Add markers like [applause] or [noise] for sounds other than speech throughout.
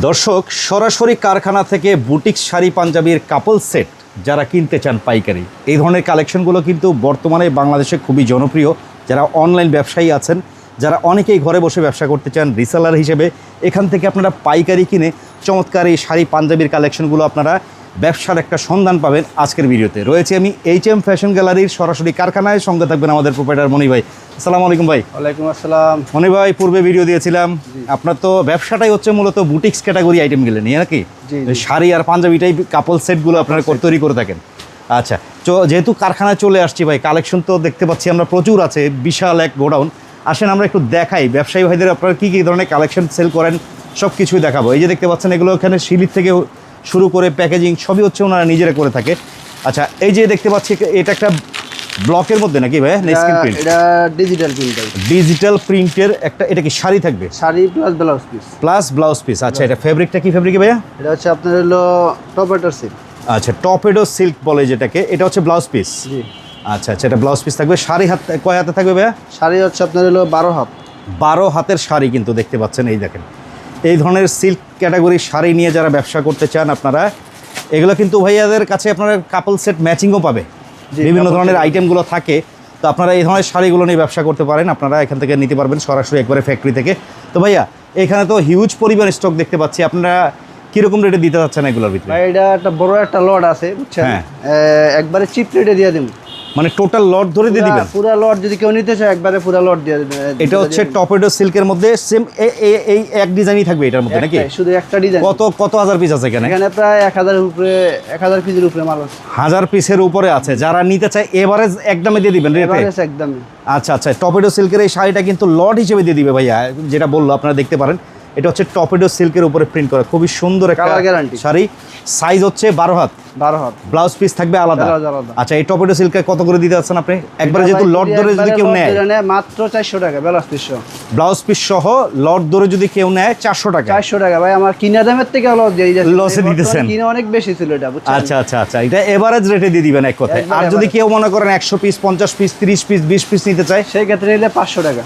দর্শক, সরাসরি কারখানা থেকে বুটিক শাড়ি পাঞ্জাবির কাপল সেট যারা কিনতে চান পাইকারি, এই ধরনের কালেকশনগুলো কিন্তু বর্তমানে বাংলাদেশে খুবই জনপ্রিয়। যারা অনলাইন ব্যবসায়ী আছেন, যারা অনেকেই ঘরে বসে ব্যবসা করতে চান রিসেলার হিসেবে, এখান থেকে আপনারা পাইকারি কিনে চমৎকার এই শাড়ি পাঞ্জাবির কালেকশনগুলো আপনারা ব্যবসার একটা সন্ধান পাবেন আজকের ভিডিওতে। রয়েছে আমি এইচ এম ফ্যাশন গ্যালারির সরাসরি কারখানায়। সঙ্গে থাকবেন আমাদের প্রোপাইটার মনি ভাই। আসসালামু আলাইকুম ভাই। ওয়ালাইকুম আসসালাম। মনে ভাই পূর্বে ভিডিও দিয়েছিলাম। আপনার তো ব্যবসাটাই হচ্ছে মূলত বুটিক্স ক্যাটাগরি আইটেমগুলো নিয়ে নাকি? শাড়ি আর পাঞ্জাবিটাই কাপল সেটগুলো আপনারা তৈরি করে থাকেন। আচ্ছা তো যেহেতু কারখানায় চলে আসছি ভাই কালেকশন তো দেখতে পাচ্ছি আমরা প্রচুর আছে বিশাল এক গোডাউন। আসেন আমরা একটু দেখাই ব্যবসায়ী ভাইদের আপনারা কী কী ধরনের কালেকশন সেল করেন সব কিছুই দেখাবো। এই যে দেখতে পাচ্ছেন এগুলো এখানে শিলির থেকে শুরু করে প্যাকেজিং সবই হচ্ছে ওনারা নিজেরা করে থাকে। আচ্ছা এই যে দেখতে পাচ্ছি এটা একটা ব্লকের মধ্যে নাকি ভাই স্ক্রিন প্রিন্ট? এটা ডিজিটাল প্রিন্ট ডিজিটাল প্রিন্টের একটা এটা কি শাড়ি থাকবে? Sari plus blouse piece plus blouse piece আচ্ছা এটা ফেব্রিকটা কি ফেব্রিক ভাইয়া? এটা হচ্ছে আপনার হলো টপেটার সিল্ক আচ্ছা টপেডো সিল্ক বলে যেটাকে এটা হচ্ছে ব্লাউজ পিস জি। আচ্ছা আচ্ছা এটা ব্লাউজ পিস থাকবে। শাড়ি হাত কয় হাতে থাকবে ভাইয়া? শাড়ি হচ্ছে আপনার হলো বারো হাত। বারো হাতের শাড়ি কিন্তু দেখতে পাচ্ছেন এই দেখেন। এই ধরনের সিল্ক ক্যাটাগরির শাড়ি নিয়ে যারা ব্যবসা করতে চান আপনারা এগুলো কিন্তু ভাইয়াদের কাছে আপনারা কাপল সেট ম্যাচিংও পাবে। বিভিন্ন ধরনের আইটেমগুলো থাকে। তো আপনারা এই ধরনের শাড়িগুলো নিয়ে ব্যবসা করতে পারেন আপনারা এখান থেকে নিতে পারবেন সরাসরি একবারে ফ্যাক্টরি থেকে। তো ভাইয়া এখানে তো হিউজ পরিমাণ স্টক দেখতে পাচ্ছি। আপনারা কীরকম রেটে দিতে চাচ্ছেন এগুলোর ভিতরে? এটা একটা বড় একটা লট আছে বুঝছেন? হ্যাঁ। একবারে চিপ রেটে দিয়ে দেবো মানে টোটাল লট ধরে দিয়ে দিবেন? পুরা লট যদি কেউ নিতে চায় একবারে পুরা লট দিয়ে দেবেন এটা হচ্ছে টপেডো সিল্কের মধ্যে সেম এই এক ডিজাইনই থাকবে এটার মধ্যে নাকি? শুধু একটা ডিজাইন কত কত হাজার পিস আছে এখানে? এখানে প্রায় এক হাজার উপরে এক হাজার পিসের উপরে মাল আছে। হাজার পিসের উপরে আছে। যারা নিতে চায় এভারেজ একদমে দিয়ে দিবেন রেটে এভারেজ একদমই আচ্ছা আচ্ছা। টপেডো সিল্কের এই শাড়িটা কিন্তু লট হিসেবে দিয়ে দিবে ভাইয়া যেটা বলল আপনারা দেখতে পারেন। এটা হচ্ছে টপেডো সিল্কের উপরে প্রিন্ট করা। খুবই সুন্দর একটা guarantee। শাড়ি। সাইজ হচ্ছে বারো হাত। বারো হাত। ব্লাউজ পিস থাকবে আলাদা। আচ্ছা এই টপেডো সিল্কে কত করে দিতে যাচ্ছেন আপনি? একবারে যেহেতু লট ধরে যদি কেউ নেয়। মাত্র চারশো টাকা বেলাস পিসশো ব্লাউজ পিস সহ লট ধরে যদি কেউ নেয় চারশো টাকা। চারশো টাকা। ভাই আমার কিনা দামের থেকে লস দিয়ে বর্তমানে দিতেছেন। কিনে অনেক বেশি ছিল এটা আচ্ছা আচ্ছা আচ্ছা। এটা এভারেজ রেটে দিয়ে দিবেন এক কথায়। আর যদি কেউ মনে করেন একশো পিস পঞ্চাশ পিস তিরিশ পিস বিশ পিস নিতে চায় সেই ক্ষেত্রে নিলে পাঁচশো টাকা।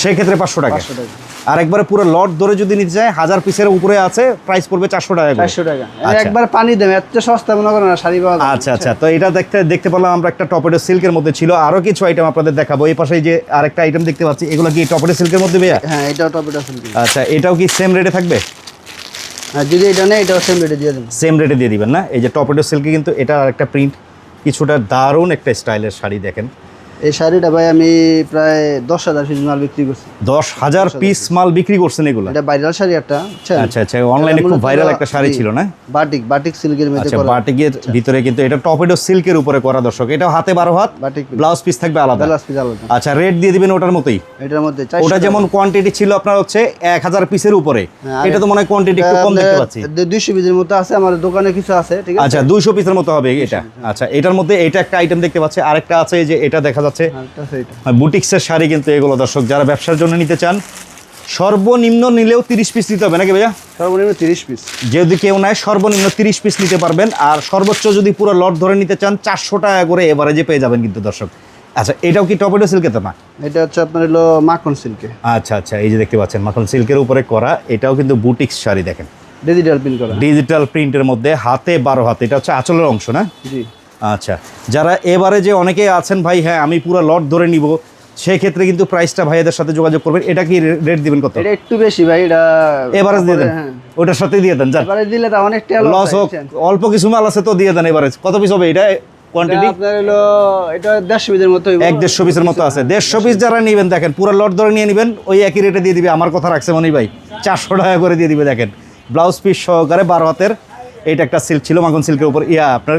সেক্ষেত্রে পাঁচশো টাকা। পাঁচশো টাকা। আর একবারে পুরো লট ধরে যদি নিতে চায় হাজার পিসের উপরে আছে প্রাইস পড়বে চারশো টাকা চারশো টাকা। আচ্ছা। একবার পানি দেবে এত সস্তা মনে করেন শাড়ি পাওয়া আচ্ছা আচ্ছা। তো এটা দেখতে দেখতে পেলাম আমরা একটা টপেটো সিল্কের মধ্যে ছিল। আরও কিছু আইটেম আপনাদের দেখাবো। এই পাশে যে আরেকটা আইটেম দেখতে পাচ্ছি এগুলো কি টপেটো সিল্কের মধ্যে ভাইয়া? হ্যাঁ এটাও টপেটা সিল্ক আচ্ছা এটাও কি সেম রেটে থাকবে? হ্যাঁ যদি এটা নেই এটাও সেম রেটে দিয়ে দেবেন। সেম রেটে দিয়ে দিবেন না? এই যে টপেটো সিল্কে কিন্তু এটা আরেকটা প্রিন্ট কিছুটা দারুণ একটা স্টাইলের শাড়ি দেখেন। এই শাড়িটা ভাই আমি প্রায় দশ হাজার পিস মাল বিক্রি করছি। দশ হাজার পিস মাল বিক্রি করছেন এগুলো? এটা ভাইরাল শাড়ি একটা আচ্ছা আচ্ছা অনলাইনে খুব ভাইরাল একটা শাড়ি ছিল না? বাটিক বাটিক সিল্কের মধ্যে আচ্ছা করা বাটিকের ভিতরে কিন্তু এটা টপেডো সিল্কের উপরে করা দর্শক। এটা হাতে বারো হাত বাটিক ব্লাউজ পিস থাকবে আলাদা। বেলাস পিস আলাদা। আচ্ছা রেট দিয়ে দিবেন ওটার মতোই? এটার মধ্যে চারশো ওটা যেমন কোয়ান্টিটি ছিল আপনার হচ্ছে এক হাজার পিসের উপরে। হ্যাঁ, এটা তো মনে হয় কোয়ান্টিটি একটু কম দেখতে পাচ্ছি। দুইশো পিসের মতো আছে আমার দোকানে কিছু আছে ঠিক আছে? আচ্ছা দুইশো পিসের মতো হবে এটা। আচ্ছা এটার মধ্যে এটা একটা আইটেম দেখতে পাচ্ছি। আরেকটা আছে এই যে এটা দেখা যাচ্ছে। বুটিক্সের শাড়ি কিন্তু এগুলো দর্শক যারা ব্যবসার জন্য নিতে চান সর্বনিম্ন নিলেও তিরিশ পিস নিতে হবে নাকি ভাইয়া? সর্বনিম্ন তিরিশ পিস যদি কেউ নেয় সর্বনিম্ন তিরিশ পিস নিতে পারবেন। আর সর্বোচ্চ যদি পুরো লট ধরে নিতে চান চারশো টাকা করে এভারেজে পেয়ে যাবেন কিন্তু দর্শক। আচ্ছা এটাও কি টপেটো সিল্কে তো না? এটা হচ্ছে আপনার হলো মাখন সিল্কে আচ্ছা আচ্ছা এই যে দেখতে পাচ্ছেন মাখন সিল্কের উপরে করা এটাও কিন্তু বুটিক্স শাড়ি দেখেন। ডিজিটাল প্রিন্ট করা। ডিজিটাল প্রিন্টের মধ্যে হাতে বারো হাতে এটা হচ্ছে আঁচলের অংশ না? জি। আচ্ছা যারা এবারে যে অনেকে আছেন ভাই হ্যাঁ আমি পুরো লট ধরে নিব। সেক্ষেত্রে কিন্তু প্রাইসটা ভাইয়াদের সাথে যোগাযোগ করবেন। এটা কি রেট দিবেন কত? এটা একটু বেশি ভাই এটা এভারেজ দিয়ে দেন। হ্যাঁ। ওটার সাথে দিয়ে দেন দিলে তো অনেক তেল লস হোক অল্প কিছু মাল আছে তো দিয়ে দেন এবারে। কত পিস হবে এটা কোয়ান্টিটি আপনার হলো এটা পিসের মতো। এক দেড়শো পিসের মতো আছে। দেড়শো পিস যারা নেবেন দেখেন পুরো লট ধরে নিয়ে নেবেন ওই একই রেটে দিয়ে দিবে। আমার কথা রাখছে মনি ভাই চারশো টাকা করে দিয়ে দিবে দেখেন। ব্লাউজ পিস সহকারে বারো হাতের এইটা একটা সিল্ক ছিল মাখন সিল্কের উপর। ইয়া আপনার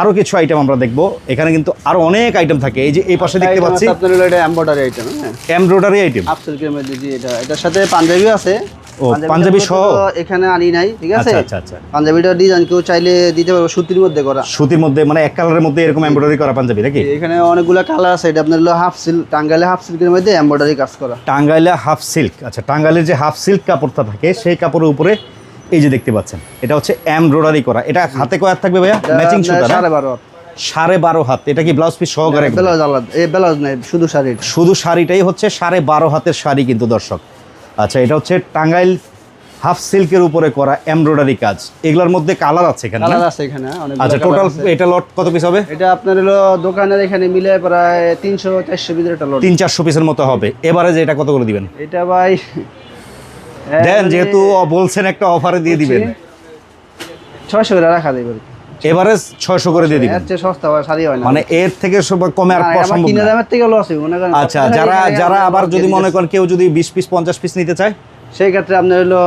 আরও কিছু আইটেম আমরা দেখব। এখানে কিন্তু আরও অনেক আইটেম থাকে। এই যে এই পাশে দেখতে পাচ্ছি আপনার হলো এটা এমব্রয়ডারি আইটেম হ্যাঁ। এমব্রয়ডারি আইটেম হাফ সিল্কের মধ্যে জি এটা এটার সাথে পাঞ্জাবিও আছে। ও, পাঞ্জাবি সহ? এখানে আনি নাই ঠিক আছে? আচ্ছা আচ্ছা আচ্ছা। পাঞ্জাবিটা ডিজাইন কেউ চাইলে দিতে পারব সুতির মধ্যে করা। সুতির মধ্যে মানে এক কালারের মধ্যে এরকম এমব্রয়ডারি করা পাঞ্জাবি নাকি? এখানে অনেকগুলো কালার আছে। এটা আপনার হলো হাফ সিল্ক টাঙ্গাইলে হাফ সিল্কের মধ্যে এমব্রয়ডারি কাজ করা। টাঙ্গাইলে হাফ সিল্ক আচ্ছা টাঙ্গাইলের যে হাফ সিল্ক কাপড়টা থাকে সেই কাপড়ের উপরে এই যে দেখতে পাচ্ছেন এটা হচ্ছে এমব্রয়ডারি করা। এটা হাতে কয়ার থাকবে ভাইয়া? ম্যাচিং সুতা না? সাড়ে বারো সাড়ে বারো হাত। এটা কি ব্লাউজ পিস সহকারে ব্লাউজ আলাদা। এই ব্লাউজ নাই শুধু শাড়ি শুধু শাড়িটাই হচ্ছে সাড়ে বারো হাতের শাড়ি কিন্তু দর্শক। আচ্ছা এটা হচ্ছে টাঙ্গাইল হাফ সিল্কের উপরে করা এমব্রয়ডারি কাজ। এগুলোর মধ্যে কালার আছে এখানে কালার আছে এখানে অনেক আচ্ছা টোটাল এটা লট কত পিস হবে? এটা আপনার হলো দোকানের এখানে মিলে প্রায় তিনশো চারশো একটা লোড তিন চারশো পিসের মতো হবে। এবারে যে এটা কত করে দিবেন? এটা ভাই দেন যেহেতু বলছেন একটা অফারে দিয়ে দিবেন। ছয়শো করে রাখা দেবে এবারে ছয়শো করে দিয়ে দিবেন। সস্তা হয় শাড়ি হয় না। মানে এর থেকে সব কমে আর সম্ভব কিনে দামের থেকে লস হবে আচ্ছা যারা যারা আবার যদি মনে করেন কেউ যদি বিশ পিস পঞ্চাশ পিস নিতে চায় সেই ক্ষেত্রে আপনার হলো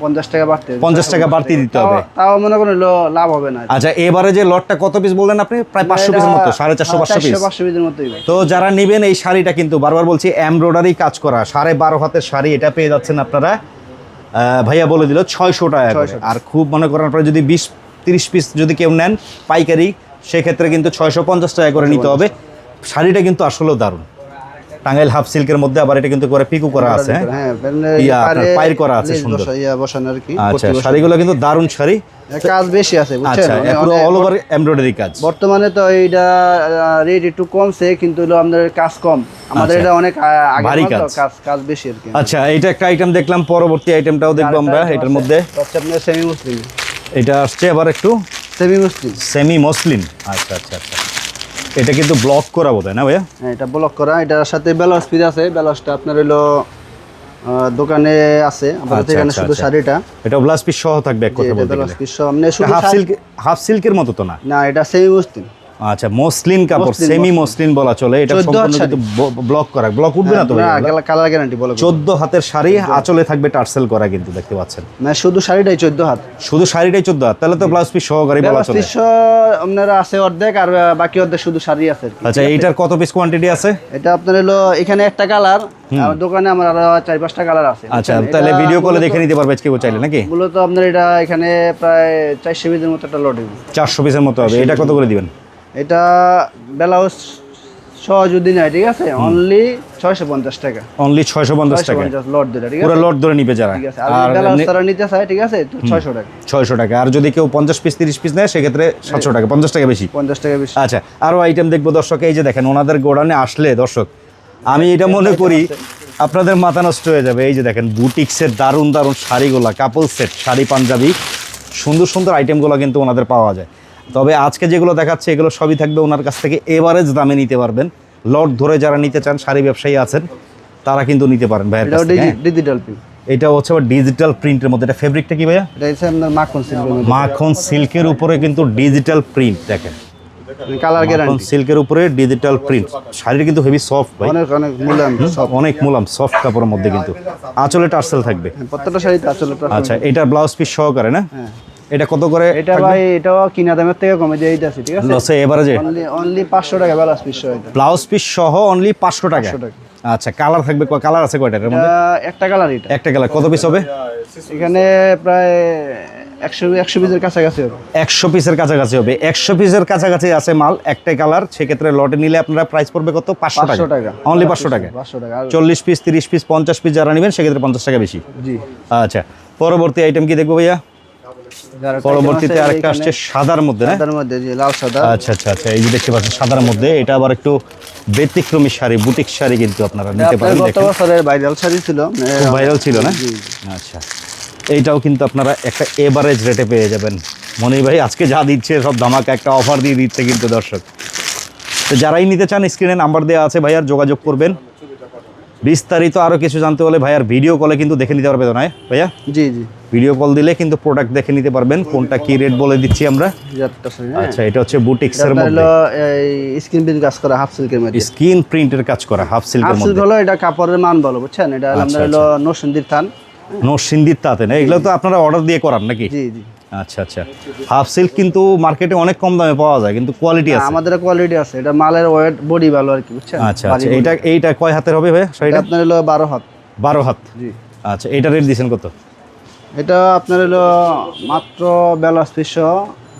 পঞ্চাশ টাকা বাড়তে। 50 টাকা বাড়তি দিতে হবে। তাও- মনে করেন হলো লাভ হবে না। আচ্ছা এবারে যে লটটা কত পিস বললেন আপনি? প্রায় পাঁচশো পিসের মতো সাড়ে চারশো পাঁচশো পিস পাঁচশো পিসের মতোই তো যারা নেবেন এই শাড়িটা কিন্তু বারবার বলছি এমব্রয়ডারি কাজ করা সাড়ে বারো হাতের শাড়ি এটা পেয়ে যাচ্ছেন আপনারা। আহ, ভাইয়া বলে দিল ছয়শো টাকা করে। আর খুব মনে করেন আপনারা যদি বিশ তিরিশ পিস যদি কেউ নেন পাইকারি সেক্ষেত্রে কিন্তু ছয়শো পঞ্চাশ টাকা করে নিতে হবে। শাড়িটা কিন্তু আসলেও দারুণ। টাঙ্গাইল হাফ সিল্কের মধ্যে আবার এটা কিন্তু করে পিকু করা আছে। হ্যাঁ হ্যাঁ পায়ের করা আছে সুন্দর। বসা, বসানো আর কি আচ্ছা শাড়িগুলো কিন্তু দারুণ শাড়ি। কাজ বেশি আছে বুঝছেন? পুরো অল ওভার এমব্রয়ডারি কাজ। বর্তমানে তো এইটা রেট একটু কমছে কিন্তু হলো আমাদের কাজ কম। আমাদের আচ্ছা। এটা অনেক আগে কাজ। কাজ বেশি আর কি। আচ্ছা এইটা একটা আইটেম দেখলাম পরবর্তী আইটেমটাও দেখব আমরা এটার মধ্যে। হচ্ছে আপনার সেমি মুসলিম এটা আসছে আবার একটু। সেমি মুসলিম সেমি মসলিন আচ্ছা আচ্ছা আচ্ছা। এটা কিন্তু ব্লক করা বোধ হয় না ভাইয়া? হ্যাঁ এটা ব্লক করা। এটার সাথে ব্যালান্স পিস আছে। ব্যালান্সটা আপনার হলো আহ, দোকানে আছে। আমাদের আচ্ছা, এখানে আচ্ছা, শুধু আচ্ছা। শাড়িটা। এটা ব্লাউজ পিস সহ থাকবে এক কথা বলতে গেলে। ব্লাউজ পিস সহ। মানে শুধু হাফ সিল্ক হাফ সিল্কের মতো তো না? না এটা সেই মুসলিম আচ্ছা মসলিন কাপড় সেমি মসলিন। বলা চলে। এটা সম্পূর্ণ কিন্তু ব্লক করা। ব্লক উঠবে না তো না কালার গ্যারান্টি বলো চোদ্দ হাতের শাড়ি আঁচলে থাকবে টার্সেল করা কিন্তু দেখতে পাচ্ছেন। মানে শুধু শাড়িটাই চোদ্দ হাত। শুধু শাড়িটাই চোদ্দ হাত? তাহলে তো ব্লাউজ পিস সহকারী বলা চলে। পিস আপনারা আছে অর্ধেক আর বাকি অর্ধেক শুধু শাড়ি আছে আচ্ছা এইটার কত পিস কোয়ান্টিটি আছে? এটা আপনার হলো এখানে একটা কালার আর দোকানে আমার আরও চার পাঁচটা কালার আছে আচ্ছা তাহলে ভিডিও কলে দেখে নিতে পারবে কেউ চাইলে নাকি? মূলত আপনার এটা এখানে প্রায় চারশো পিসের মতো একটা লট হবে। চারশো পিসের মতো হবে। এটা কত করে দিবেন? এটা ব্লাউজ সহ যদি নেয় ঠিক আছে? অনলি ছয়শো পঞ্চাশ টাকা। অনলি ছয়শো পঞ্চাশ টাকা। লট দিলে ঠিক আছে? লট ধরে নিবে যারা। আর আর ব্লাউজ তারা নিতে চায় ঠিক আছে ছয়শো টাকা। ছয়শো টাকা। আর যদি কেউ পঞ্চাশ পিস তিরিশ পিস নেয় সেক্ষেত্রে সাতশো টাকা পঞ্চাশ টাকা বেশি। পঞ্চাশ টাকা বেশি। আচ্ছা আরও আইটেম দেখব দর্শক এই যে দেখেন ওনাদের গোডানে আসলে দর্শক আমি এটা মনে করি আপনাদের মাথা নষ্ট হয়ে যাবে। এই যে দেখেন বুটিক্সের দারুণ দারুণ শাড়িগুলা কাপল সেট শাড়ি পাঞ্জাবি সুন্দর সুন্দর আইটেমগুলো কিন্তু ওনাদের পাওয়া যায়। তবে আজকে যেগুলো দেখাচ্ছে এগুলো সবই থাকবে ওনার কাছ থেকে। এভারেজ দামে নিতে পারবেন। লট ধরে যারা নিতে চান শাড়ি ব্যবসায়ী আছেন তারা কিন্তু নিতে পারেন ভাইয়ের থেকে, হ্যাঁ? ডিজিটাল পিন এটা হচ্ছে ডিজিটাল প্রিন্টের মধ্যে। এটা ফেব্রিকটা কি ভাইয়া? এটা হচ্ছে আপনার মাখন সিল্কের মাখন সিল্কের উপরে কিন্তু ডিজিটাল প্রিন্ট দেখেন। কালার গ্যারান্টি সিল্কের উপরে ডিজিটাল প্রিন্ট শাড়িটা কিন্তু হেভি সফট ভাই। অনেক অনেক সব অনেক মুলাম সফট কাপড়ের মধ্যে কিন্তু। আঁচলে টার্সেল থাকবে। প্রত্যেকটা শাড়িতে প্রায় আচ্ছা এটা ব্লাউজ পিস সহকারে না? হ্যাঁ। এটা কত করে? এটা ভাই এটাও কিনা দামের থেকে কমে দিয়ে দিতেছি ঠিক আছে? লসে এভারেজে অনলি অনলি পাঁচশো টাকা ব্যালান্স পিস এটা ব্লাউজ পিস সহ অনলি পাঁচশো টাকা? 500 টাকা। আচ্ছা কালার থাকবে কালার আছে কয়টার? এর মধ্যে? একটা কালার এটা। একটা কালার কত পিস হবে? এখানে প্রায় একশো একশো পিসের কাছাকাছি হবে। একশো পিসের কাছাকাছি হবে। একশো পিসের কাছাকাছি আছে মাল একটাই কালার সেক্ষেত্রে লটে নিলে আপনারা প্রাইস পড়বে কত? পাঁচশো টাকা। টাকা। অনলি পাঁচশো টাকা পাঁচশো টাকা। চল্লিশ পিস তিরিশ পিস পঞ্চাশ পিস যারা নেবেন সেক্ষেত্রে পঞ্চাশ টাকা বেশি। জি। আচ্ছা পরবর্তী আইটেম কি দেখব ভাইয়া? পরবর্তীতে আরেকটা আসছে সাদার মধ্যে সাদার মধ্যে যে লাল সাদা। আচ্ছা আচ্ছা আচ্ছা এই যে দেখতে পাচ্ছেন সাদার মধ্যে এটা আবার একটু ব্যতিক্রমী শাড়ি বুটিক শাড়ি কিন্তু আপনারা নিতে পারেন গত বছরের ভাইরাল শাড়ি ছিল ভাইরাল ছিল না? আচ্ছা এইটাও কিন্তু আপনারা একটা এভারেজ রেটে পেয়ে যাবেন। মনি ভাই আজকে যা দিচ্ছে সব ধামাকা একটা অফার দিয়ে দিচ্ছে কিন্তু দর্শক। তো যারাই নিতে চান স্ক্রিনে নাম্বার দেওয়া আছে ভাইয়ার যোগাযোগ করবেন। বিস্তারিত আরও কিছু জানতে হলে ভাইয়ার ভিডিও কলে কিন্তু দেখে নিতে পারবে নয় ভাইয়া? জি জি। ভিডিও কল দিলে কিন্তু প্রোডাক্ট দেখে নিতে পারবেন কোনটা কি রেট বলে দিচ্ছি আমরা। হ্যাঁ। আচ্ছা এটা হচ্ছে বুটিক্সের মধ্যে। স্ক্রিন প্রিন্ট কাজ করা হাফ সিল্কের মধ্যে। স্কিন প্রিন্টের কাজ করা হাফ সিল্কের মধ্যে। হলো এটা কাপড়ের মান ভালো বুঝছেন? এটা আচ্ছা, আপনার হলো নরসিংদীর থান। নরসিংদীর তাতে না? এগুলো তো আপনারা অর্ডার দিয়ে করান নাকি? জি জি। আচ্ছা আচ্ছা। হাফ সিল্ক কিন্তু মার্কেটে অনেক কম দামে পাওয়া যায় কিন্তু কোয়ালিটি আছে। আমাদের কোয়ালিটি আছে। এটা মালের ওয়েট বডি ভালো আর কি বুঝছেন? আচ্ছা আচ্ছা। এইটা এইটা কয় হাতের হবে ভাই শাড়িটা? আপনার হলো বারো হাত। বারো হাত? জি। আচ্ছা এটা রেট দিয়েছেন কত? এটা আপনার হলো মাত্র বেলা পিস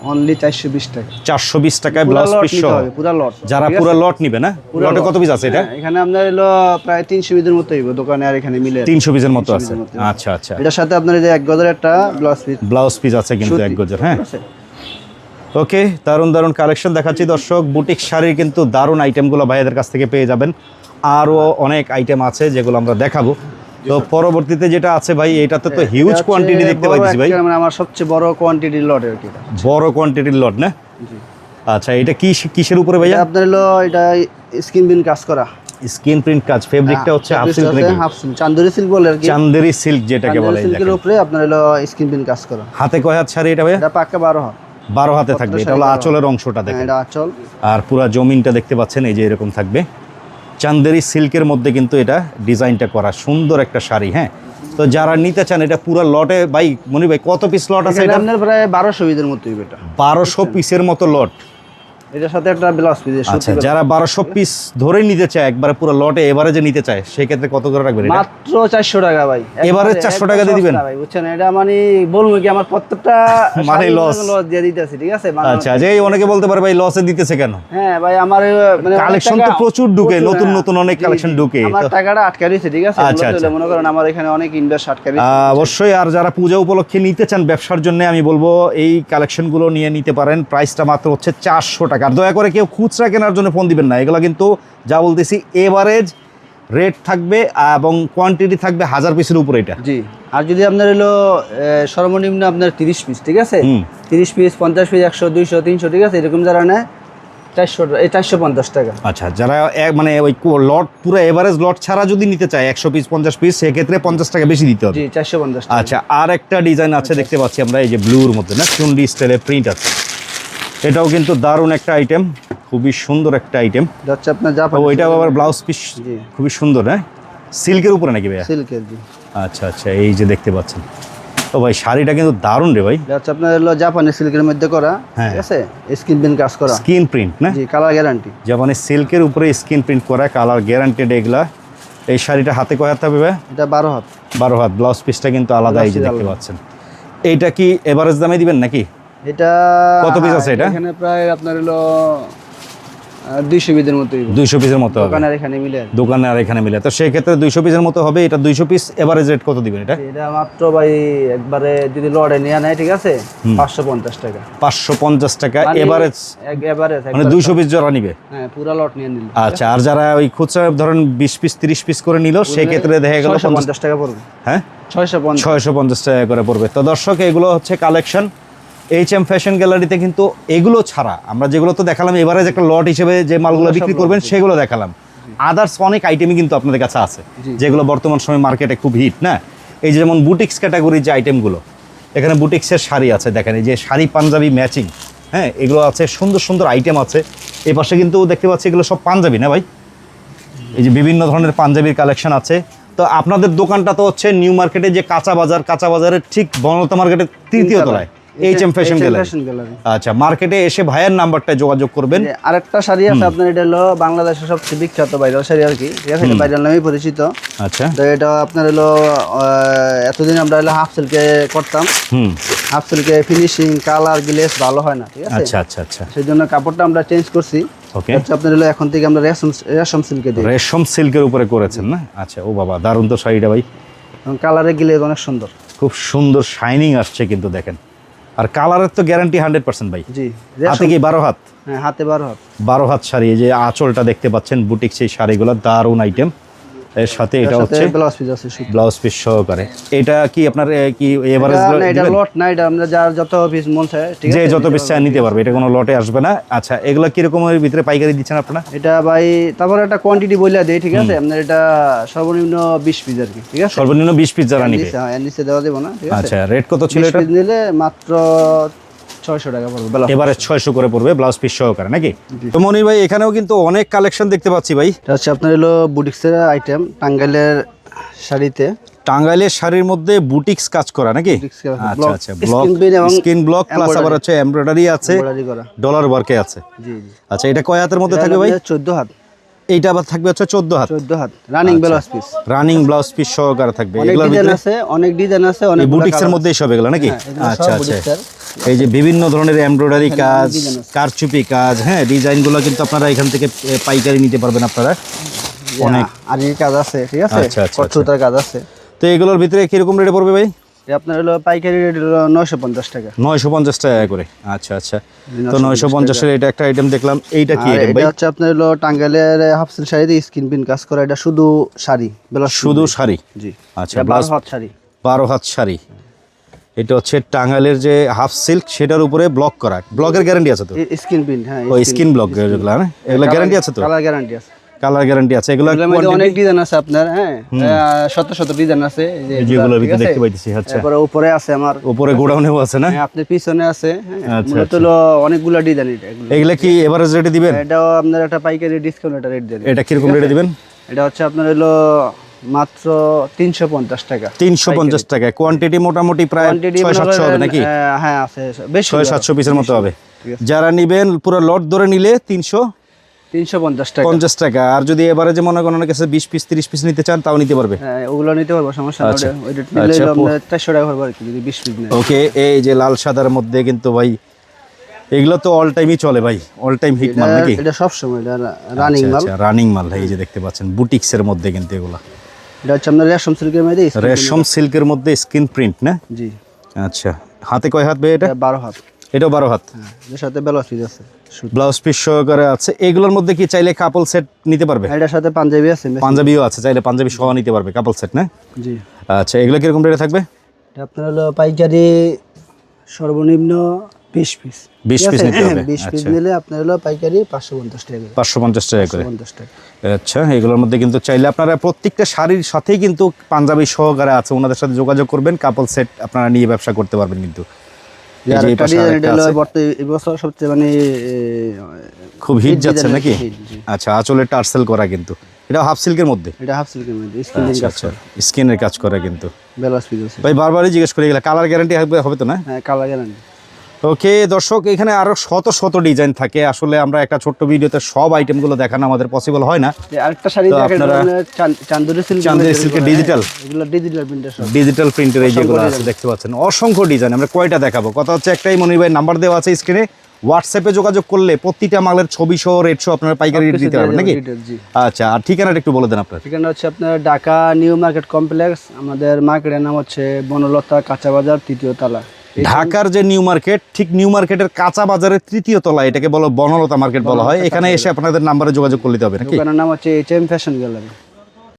অনলি চারশো বিশ টাকা। চারশো বিশ টাকায় ব্লাউজ পিস সহ। পুরা লট যারা পুরো লট নিবে না? লটে কত পিস আছে এটা? হ্যাঁ, এখানে আপনার হলো প্রায় তিনশো পিসের মতো হইব দোকানে আর এখানে মিলে। তিনশো পিসের মতো আছে। আচ্ছা আচ্ছা। এটার সাথে আপনার এই যে এক গজের একটা ব্লাউজ পিস ব্লাউজ পিস আছে কিন্তু এক গজের হ্যাঁ। ওকে দারুণ দারুণ কালেকশন দেখাচ্ছি দর্শক। বুটিক শাড়ির কিন্তু দারুণ আইটেমগুলো ভাইয়াদের কাছ থেকে পেয়ে যাবেন। আরও অনেক আইটেম আছে যেগুলো আমরা দেখাবো। তো পরবর্তীতে যেটা আছে ভাই এটাতে তো হিউজ কোয়ান্টিটি দেখতে পাইছি ভাই। মানে আমার সবচেয়ে বড় কোয়ান্টিটির লট আর কি বড় কোয়ান্টিটির লট না? আচ্ছা এটা কি কিসের উপরে এটা আপনার হলো এটা স্কিন বিন কাজ করা। স্কিন প্রিন্ট কাজ ফেব্রিকটা হচ্ছে হাফ সিল্ক নাকি? হাফ সিল্ক চান্দুরি সিল্ক বলে আর কি। চান্দেরি সিল্ক যেটাকে বলে এই সিল্কের উপরে আপনার হলো স্কিন বিন কাজ করা। হাতে কয় হাত শাড়ি এটা ভাইয়া? এটা পাক্কা বারো হাত। বারো হাতে থাকবে এটা হলো আঁচলের অংশটা হ্যাঁ, দেখেন এটা আচল। আর পুরা জমিনটা দেখতে পাচ্ছেন এই যে এরকম থাকবে। চান্দেরি সিল্কের মধ্যে কিন্তু এটা ডিজাইনটা করা সুন্দর একটা শাড়ি হ্যাঁ? তো যারা নিতে চান এটা পুরো লটে ভাই মনি ভাই কত পিস লট আছে এটা আপনার প্রায় বারোশো পিসের মতো এটা। বারোশো পিসের মতো লট। এটার সাথে একটা ব্লাউজ পিস আচ্ছা যারা বারোশো পিস ধরে নিতে চায় একবারে পুরো লটে এভারেজে নিতে চায় সেক্ষেত্রে কত করে রাখবেন এটা মাত্র চারশো টাকা ভাই এবারে একবারে 400 টাকা দিয়ে দিবেন? ভাই বুঝছেন এটা মানে বলব কি আমার প্রত্যেকটা [laughs] মানে loss। লস দিয়ে দিতেছি ঠিক আছে মানে- আচ্ছা যে অনেকে বলতে পারে ভাই লসে দিতেছে কেন হ্যাঁ ভাই আমার মানে Collection তো প্রচুর ঢুকে, নতুন হ্যাঁ। নতুন অনেক জি। ঢুকে, আমার টাকাটা আটকা রয়েছে ঠিক আছে আচ্ছা, আচ্ছা। মনে করেন আমার এখানে অনেক ইনভেস্ট আটকা অবশ্যই আর যারা পূজা উপলক্ষে নিতে চান ব্যবসার জন্য আমি বলব এই কালেকশনগুলো নিয়ে নিতে পারেন প্রাইসটা মাত্র হচ্ছে চারশো টাকা আর দয়া করে কেউ খুচরা কেনার জন্য ফোন দিবেন না। এগুলো কিন্তু যা বলতেছি এভারেজ রেট থাকবে এবং কোয়ান্টিটি থাকবে হাজার পিসের উপরে এটা। জি। আর যদি আপনার হলো সর্বনিম্ন আপনার তিরিশ পিস ঠিক আছে? তিরিশ পিস পঞ্চাশ পিস একশো দুইশো তিনশো ঠিক আছে? এরকম যারা নেয় চারশো এই চারশো পঞ্চাশ টাকা। আচ্ছা যারা এক- মানে ওই লট পুরো এভারেজ লট ছাড়া যদি নিতে চায় একশো পিস পঞ্চাশ পিস সেক্ষেত্রে পঞ্চাশ টাকা বেশি দিতে হবে। জি চারশো পঞ্চাশ আচ্ছা আর একটা ডিজাইন আছে দেখতে পাচ্ছি আমরা এই যে ব্লুর মধ্যে না? চুন্ডি স্টাইলের প্রিন্ট আছে। এটাও কিন্তু দারুণ একটা আইটেম খুবই সুন্দর একটা আইটেম আপনার যা ওইটাও আবার ব্লাউজ পিস খুবই সুন্দর হ্যাঁ? সিল্কের উপরে নাকি ভাইয়া? সিল্কের আচ্ছা আচ্ছা এই যে দেখতে পাচ্ছেন। তো ভাই শাড়িটা কিন্তু দারুণ রে ভাই। হচ্ছে আপনার হলো জাপানি সিল্কের মধ্যে করা হ্যাঁ। ঠিক আছে? স্কিন প্রিন্ট কাজ করা। স্কিন প্রিন্ট না? জি কালার গ্যারান্টি জাপানি সিল্কের উপরে স্কিন প্রিন্ট করা কালার গ্যারান্টেড এগুলা। এই শাড়িটা হাতে কয় হাত হবে ভাই? এটা বারো হাত। বারো হাত। ব্লাউজ পিসটা কিন্তু আলাদা এই যে দেখতে পাচ্ছেন। এইটা কি এভারেজ দামে দিবেন নাকি? এটা কত piece আছে এটা? এখানে প্রায় আপনার হলো দুইশো পিসের মতো দুইশো পিসের মতো হবে। দোকানের এখানে মিলে আর দোকানে আর এখানে মিলে তো সেই ক্ষেত্রে দুইশো পিসের মতো হবে এটা দুইশো পিস এভারেজ রেট কত দিবেন এটা? এটা মাত্র ভাই একবারে যদি লড়ে নেওয়া নেয় ঠিক আছে? পাঁচশো পঞ্চাশ টাকা। পাঁচশো পঞ্চাশ টাকা মানে এভারেজ এভারেজ মানে দুইশো পিস জোড়া নিবে? হ্যাঁ পুরা লট নিয়ে নিল আচ্ছা আর যারা ওই খুচরা ধরেন বিশ পিস তিরিশ পিস করে নিল সেই ক্ষেত্রে দেখা গেল পঞ্চাশ টাকা পড়বে। হ্যাঁ? ছয়শো পঞ্চাশ। টাকা করে পড়বে। তো দর্শক এগুলো হচ্ছে কালেকশন এইচ এম ফ্যাশন গ্যালারিতে কিন্তু এগুলো ছাড়া আমরা যেগুলো তো দেখালাম এবারে যে একটা লট হিসেবে যে মালগুলো বিক্রি করবেন সেগুলো দেখালাম। আদার্স অনেক আইটেমই কিন্তু আপনাদের কাছে আছে যেগুলো বর্তমান সময় মার্কেটে খুব হিট না? এই যেমন বুটিক্স ক্যাটাগরির যে আইটেমগুলো এখানে বুটিক্সের শাড়ি আছে দেখেন এই যে শাড়ি পাঞ্জাবি ম্যাচিং হ্যাঁ এগুলো আছে সুন্দর সুন্দর আইটেম আছে। এই পাশে কিন্তু দেখতে পাচ্ছি এগুলো সব পাঞ্জাবি না ভাই? এই যে বিভিন্ন ধরনের পাঞ্জাবির কালেকশন আছে। তো আপনাদের দোকানটা তো হচ্ছে নিউ মার্কেটে যে কাঁচা বাজার কাঁচা বাজারের ঠিক বনলতা মার্কেটের তৃতীয় তলায়। এইচ এম ফ্যাশন গ্যালারি আচ্ছা মার্কেটে এসে ভাইয়ের নাম্বারটা যোগাযোগ করবেন। আরেকটা শাড়ি আছে আপনার এটা হলো বাংলাদেশের সবচেয়ে বিখ্যাত ভাইরাল শাড়ি আর কি। ঠিক আছে? ভাইরাল নামেই পরিচিত। আচ্ছা। তো এটা আপনার হলো এতদিন আমরা হলো হাফ সিল্কে করতাম। হুম। হাফ সিল্কে ফিনিশিং কালার গ্লেস ভালো হয় না ঠিক আছে? আচ্ছা আচ্ছা আচ্ছা। সেই জন্য কাপড়টা আমরা চেঞ্জ করছি। ওকে আপনার হলো এখন থেকে আমরা রেশম রেশম সিল্কে দিই। রেশম সিল্কের উপরে করেছেন না? আচ্ছা ও বাবা দারুণ তো শাড়িটা ভাই। কালারে গিলে অনেক সুন্দর। খুব সুন্দর শাইনিং আসছে কিন্তু দেখেন। আর কালারের তো গ্যারান্টি হান্ড্রেড পার্সেন্ট ভাই। জি হাতে কি বারো হাত? হ্যাঁ হাতে বারো হাত। বারো হাত শাড়ি যে আঁচলটা দেখতে পাচ্ছেন বুটিক সেই শাড়িগুলো দারুণ আইটেম এর সাথে এটা হচ্ছে ব্লাউজ পিস আছে ব্লাউজ পিস সহকারে। এটা কি আপনার কি এভারেজ না, এটা লট না এটা আমরা যার যত পিস মন চায় ঠিক যে আছে যত পিস চায় নিতে পারবে এটা কোনো লটে আসবে না। আচ্ছা এগুলো কিরকমের ভিতরে পাইকারি দিচ্ছেন আপনারা? এটা ভাই তারপর একটা কোয়ান্টিটি বলে দেই ঠিক আছে? আপনার এটা সর্বনিম্ন বিশ পিস আর কি ঠিক আছে? সর্বনিম্ন বিশ পিস যারা নিবে। হ্যাঁ, নিচে দেওয়া দেবো না ঠিক আছে? আচ্ছা রেট কত ছিল এটা? নিলে মাত্র ছয়শো টাকা পড়বে এবারে ছয়শো করে পড়বে ব্লাউজ পিস সহকারে নাকি? তো মনির ভাই এখানেও কিন্তু অনেক কালেকশন দেখতে পাচ্ছি ভাই। এটা হচ্ছে আপনার হলো বুটিক্সের আইটেম টাঙ্গাইলের শাড়িতে। টাঙ্গাইলের শাড়ির মধ্যে বুটিক্স কাজ করা নাকি? আচ্ছা আচ্ছা ব্লক এবং স্কিন ব্লক প্লাস আবার হচ্ছে এমব্রয়ডারি আছে ডলার ওয়ার্কে আছে। আচ্ছা এটা কয় হাতের মধ্যে থাকবে ভাই? চোদ্দ হাত। এইটা আবার থাকবে হচ্ছে চোদ্দ হাত। চোদ্দ হাত। Running blouse piece running blouse piece সহকারে থাকবে। অনেক এগুলোর ডিজাইন ভিতরে আছে অনেক ডিজাইন আছে অনেক বুটিক্সের মধ্যেই সব এগুলো নাকি? হ্যাঁ, আচ্ছা আচ্ছা। এই যে বিভিন্ন ধরনের এমব্রয়ডারি কাজ কারচুপি কাজ হ্যাঁ ডিজাইনগুলো কিন্তু আপনারা এখান থেকে পাইকারি নিতে পারবেন আপনারা। অনেক। আর এই কাজ আছে ঠিক আছে? আচ্ছা, আচ্ছা, কাজ আছে। তো এগুলোর ভিতরে কীরকম রেটে পড়বে ভাই? আপনার হলো পাইকারি রেট হলো নশো পঞ্চাশ টাকা। নয়শো পঞ্চাশ টাকা করে। আচ্ছা আচ্ছা। তো নয়শো পঞ্চাশের এটা একটা আইটেম দেখলাম। এইটা কি এটা হচ্ছে আপনার হলো টাঙ্গাইলের হাফসিল শাড়িতে স্কিন পিন কাজ করা। এটা শুধু শাড়ি শুধু শাড়ি? জি। আচ্ছা, বারো হাত শাড়ি। বারো হাত শাড়ি। এটা হচ্ছে টাঙ্গাইলের যে হাফ সিল্ক সেটার উপরে ব্লক করা। ব্লকের গ্যারান্টি আছে তো? স্কিন পিন হ্যাঁ ওই স্কিন ব্লক যেগুলো হ্যাঁ এগুলো গ্যারান্টি আছে তো? কালার গ্যারান্টি আছে। কালার গ্যারান্টি আছে। এগুলো অনেক ডিজাইন আছে আপনার হ্যাঁ? শত শত ডিজাইন আছে এই যে এগুলা, যেগুলোর ঠিক ভিতরে দেখতে পাইতেছি আচ্ছা। তারপরে উপরে আছে আমার। উপরে গোডাউনেও আছে না? হ্যাঁ, আপনার পিছনে আছে হ্যাঁ। আচ্ছা, মূলত হলো অনেকগুলো ডিজাইন এটা এগুলো। কি এভারেজ রেটে দিবেন? এটাও আপনার একটা পাইকারি ডিসকাউন্ট এটা রেট দেন এটা কীরকম রেটে দিবেন? এটা হচ্ছে আপনার হলো মাত্র তিনশো পঞ্চাশ টাকা। তিনশো পঞ্চাশ টাকা। কোয়ান্টিটি মোটামুটি প্রায় ছয় সাতশো হবে নাকি? হ্যাঁ আছে বেশ ছয় সাতশো পিসের মতো হবে। যারা নিবেন পুরো লট ধরে নিলে তিনশো তিনশো পঞ্চাশ টাকা। পঞ্চাশ টাকা। আর যদি এবারে যে মনে করেন অনেক কাছে বিশ পিস তিরিশ পিস নিতে চান তাও নিতে পারবে। হ্যাঁ ওগুলো নিতে পারব সমস্যা আচ্ছা। আচ্ছা, হলো আপনার চারশো টাকা পড়বে আর কি যদি বিশ পিস ওকে এই যে লাল সাদার মধ্যে কিন্তু ভাই এগুলো তো অল টাইমই চলে ভাই। অল টাইম হিট মাল নাকি? এটা সব সময় এটা রানিং মাল। রানিং মাল এই যে দেখতে পাচ্ছেন বুটিক্সের মধ্যে কিন্তু এগুলো। এটা হচ্ছে আপনার রেশম সিল্কের মধ্যে রেশম সিল্কের মধ্যে স্কিন প্রিন্ট না? জি। আচ্ছা হাতে কয় হাত ভাই এটা বারো হাত। এটাও বারো হাত। হ্যাঁ সাথে ব্লাউজ পিস আছে। ব্লাউজ পিস সহকারে আছে। এগুলোর মধ্যে কি চাইলে কাপল সেট নিতে পারবে? এটার সাথে পাঞ্জাবি আছে পাঞ্জাবিও আছে চাইলে পাঞ্জাবি সহ নিতে পারবে কাপল সেট না? জি। আচ্ছা এগুলো কীরকম রেটে থাকবে? আপনার হলো পাইকারি সর্বনিম্ন বিশ পিস 20 piece নিতে হবে, বিশ পিস আচ্ছা। নিলে আপনার হলো পাইকারি পাঁচশো পঞ্চাশ টাকা করে। পাঁচশো পঞ্চাশ টাকা করে। আচ্ছা এগুলোর মধ্যে কিন্তু চাইলে আপনারা প্রত্যেকটা শাড়ির সাথেই কিন্তু পাঞ্জাবি সহকারে আছে ওনাদের সাথে যোগাযোগ করবেন কাপল সেট আপনারা নিয়ে ব্যবসা করতে পারবেন কিন্তু। এবছর সবচেয়ে মানে খুব হিট যাচ্ছে নাকি? আচ্ছা আঁচলে টার্সেল করা কিন্তু। এটা হাফ সিল্কের মধ্যে? এটা হাফ সিল্কের মধ্যে স্কিনের আচ্ছা আচ্ছা স্কিনের কাজ করা কিন্তু। ভাই বারবারই জিজ্ঞেস করে গেলে কালার গ্যারান্টি হবে তো না? হ্যাঁ কালার গ্যারান্টি ওকে দর্শক এখানে আরও শত শত ডিজাইন থাকে। আসলে আমরা একটা ছোট্ট ভিডিওতে সব আইটেমগুলো দেখানো আমাদের পসিবল হয় না। আরেকটা শাড়ি মানে চান্দুরি সিল্কের ডিজিটাল প্রিন্টার সব। ডিজিটাল প্রিন্টের এই যেগুলো আছে দেখতে পাচ্ছেন। অসংখ্য ডিজাইন আমরা কয়টা দেখাবো? কথা হচ্ছে একটাই মনির ভাই নাম্বার দেওয়া আছে স্ক্রিনে হোয়াটসঅ্যাপে যোগাযোগ করলে প্রতিটা মালের ছবি সহ রেট সহ আপনারা পাইকারি রেট দিতে পারবেন নাকি? আচ্ছা আর ঠিকানাটা একটু বলে দেন আপনার। ঠিকানা হচ্ছে আপনার ঢাকা নিউ মার্কেট কমপ্লেক্স আমাদের মার্কেটের নাম হচ্ছে বনলতা কাঁচা বাজার তৃতীয় তলা। ঢাকার যে নিউ মার্কেট ঠিক নিউ মার্কেটের কাঁচা বাজারের তৃতীয় তলা এটাকে বলো বনলতা মার্কেট বলা হয়। এখানে এসে আপনাদের নাম্বারে যোগাযোগ করতে হবে নাকি? দোকানের নাম হচ্ছে এইচ এম ফ্যাশন গ্যালারি